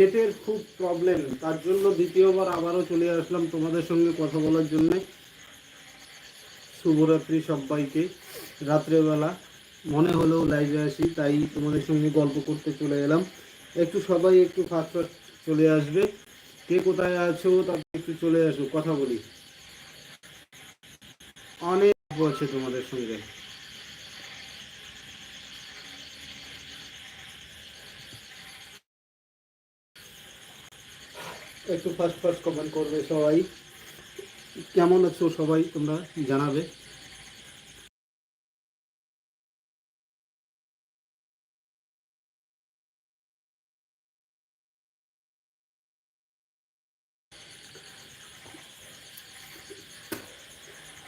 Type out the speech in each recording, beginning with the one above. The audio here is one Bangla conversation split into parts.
নেটের খুব প্রবলেম তার জন্য দ্বিতীয়বার আবারও চলে আসলাম তোমাদের সঙ্গে কথা বলার জন্য। শুভরাত্রি সবাইকে। রাত্রেবেলা মনে হলো লাইভে আসি, তাই তোমাদের সঙ্গে গল্প করতে চলে এলাম। একটু সবাই একটু ফাস্ট চলে আসবে। কে কোথায় আছো তাদের একটু চলে আসো, কথা বলি। অনেক আছে তোমাদের সঙ্গে। একটু ফার্স্ট ফার্স্ট কমেন্ট করবে সবাই। কেমন আছো সবাই তোমরা জানাবে।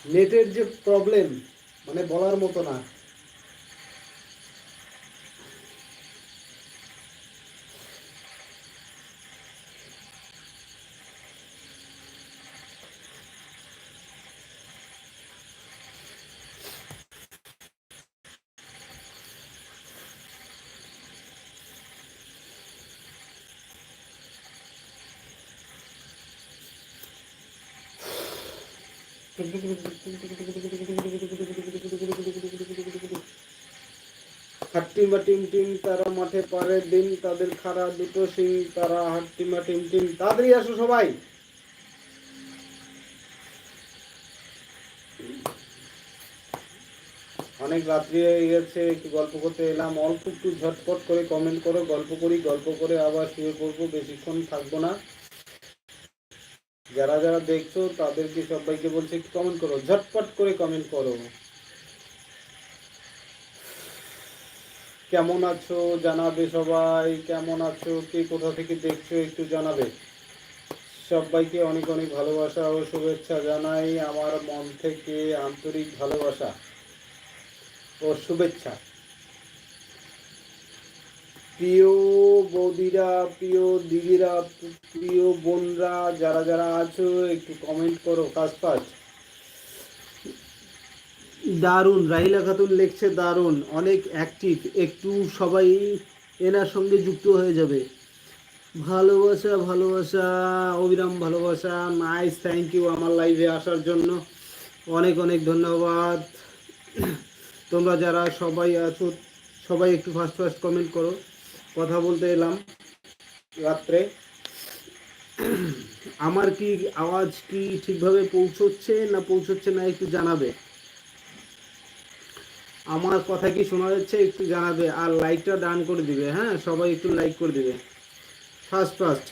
নেটের যে প্রবলেম মানে বলার মতো না। টিম টিম, তারা মাঠে পারে দিন, তাদের দুটো সিং, তারা টিম টিম। তাড়াতাড়ি আসো সবাই। অনেক রাত্রি হয়ে গেছে, একটু গল্প করতে এলাম। অল্প একটু ঝটপট করে কমেন্ট করো, গল্প করি, গল্প করে আবার শুয়ে পড়ব, বেশিক্ষণ থাকব না। যারা যারা দেখছ, তাদেরকে সবাইকে বলছি কমেন্ট করো, ঝটপট করে কমেন্ট করো। কেমন আছো? জানাবে সবাই, কেমন আছো? কে কোথা থেকে দেখছ একটু জানাবে। সবাইকে অনেক অনেক ভালোবাসা ও শুভেচ্ছা জানাই। আমার মন থেকে আন্তরিক ভালোবাসা ও শুভেচ্ছা। প্রিয় বৌদিরা, প্রিয় দিদিরা, প্রিয় বোনরা, যারা যারা আছো, একটু কমেন্ট করো ফার্স্ট ফার্স্ট দারুণ, রাহিলা খাতুন লিখছে দারুণ, অনেক অ্যাক্টিভ একটু সবাই এনার সঙ্গে যুক্ত হয়ে যাবে। ভালোবাসা ভালোবাসা, অবিরাম ভালোবাসা নাইস থ্যাংক ইউ আমার লাইভে আসার জন্য। অনেক অনেক ধন্যবাদ। তোমরা যারা সবাই আছো, সবাই একটু ফার্স্ট ফার্স্ট কমেন্ট করো। কথা বলতে এলাম রাত্রে। আমার কি আওয়াজ কি ঠিকভাবে পৌঁছচ্ছে না পৌঁছচ্ছে না একটু জানাবে? আমার কথা কি শোনা যাচ্ছে একটু জানাবে। আর লাইকটা ডান করে দিবে হ্যাঁ? সবাই একটু লাইক করে দিবে। ফার্স্ট ফার্স্ট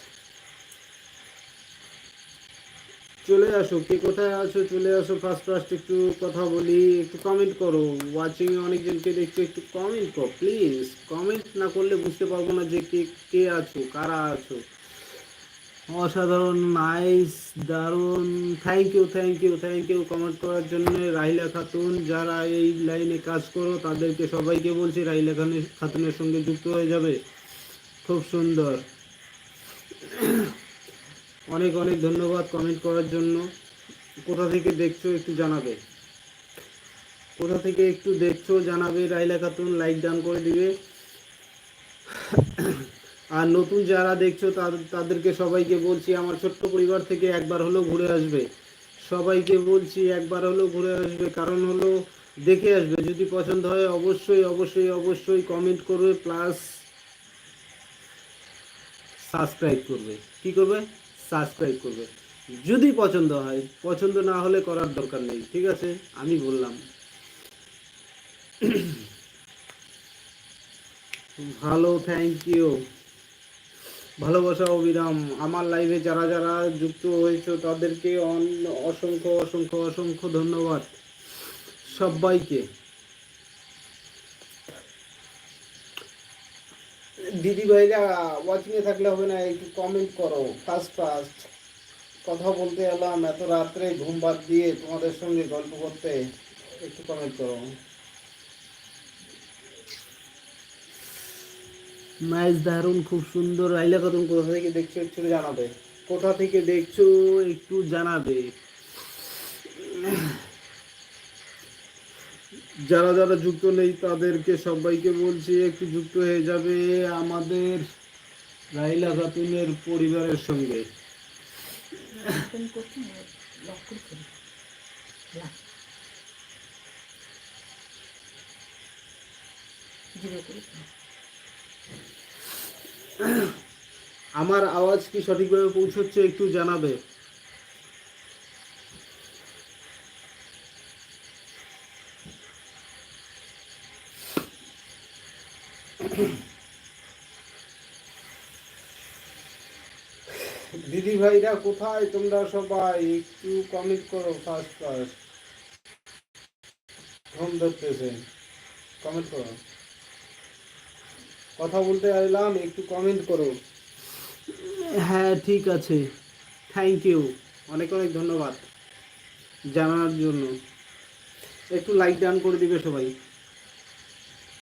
চলে আসো, কে কোথায় আছো চলে আসো ফার্স্ট ফার্স্ট একটু কথা বলি, একটু কমেন্ট করো। ওয়াচিং এ অনেকজনকে দেখছ, একটু কমেন্ট করো প্লিজ কমেন্ট না করলে বুঝতে পারব না যে কে কে আছো, কারা আছো। অসাধারণ নাইস দারুণ। Thank you thank you thank you comment করার জন্য রাহিলা খাতুন, যারা এই লাইনে কাজ করো, তাদেরকে সবাইকে বলছি, রাহিলা খাতুনের সঙ্গে যুক্ত হয়ে যাবে। খুব সুন্দর। অনেক অনেক ধন্যবাদ কমেন্ট করার জন্য। কোথা থেকে দেখছ একটু জানাবে। কোথা থেকে একটু দেখছ জানাবে রাইলা খাতুন লাইক ডান করে দিবে। আর নতুন যারা দেখছ তাদের তাদেরকে সবাইকে বলছি, আমার ছোট্ট পরিবার থেকে একবার হলেও ঘুরে আসবে। সবাইকে বলছি একবার হলেও ঘুরে আসবে, কারণ হলো দেখে আসবে। যদি পছন্দ হয় অবশ্যই অবশ্যই অবশ্যই কমেন্ট করবে প্লাস সাবস্ক্রাইব করবে। কি করবে? সাবস্ক্রাইব করবে। যদি পছন্দ হয়, পছন্দ না হলে করার দরকার নেই, ঠিক আছে? আমি বললাম। ভালো থ্যাংক ইউ ভালোবাসা, অবিরাম। আমার লাইভে যারা যারা যুক্ত হয়েছে, তাদেরকে অসংখ্য অসংখ্য অসংখ্য ধন্যবাদ। সবাইকে। দিদি ভাইরা ওয়াচিং এ থাকলে হবে না, একটু কমেন্ট করো। ফার্স্ট ফার্স্ট কথা বলতে এলাম, এত রাত্রে ঘুম বাদ দিয়ে তোমাদের সঙ্গে গল্প করতে, একটু কমেন্ট করো। ম্যাচ দারুণ, খুব সুন্দর। আইলা কদম কোথা থেকে দেখছ একটু জানাবে। কোথা থেকে দেখছ একটু জানাবে। যারা যারা যুক্ত নেই তাদেরকে সবাইকে বলছি, একটু যুক্ত হয়ে যাবে আমাদের রাইলা খাতুনের পরিবারের সঙ্গে। আমার আওয়াজ কি সঠিকভাবে পৌঁছচ্ছে একটু জানাবে দিদি ভাইরা কোথায়? তোমরা সবাই একটু কমেন্ট করো ফার্স্ট ফার্স্ট ঘুম ধরতেছে। কমেন্ট করো। কথা বলতে আইলাম একটু কমেন্ট করো। হ্যাঁ ঠিক আছে। থ্যাংক ইউ অনেক অনেক ধন্যবাদ জানার জন্য। একটু লাইক ডান করে দিবে সবাই।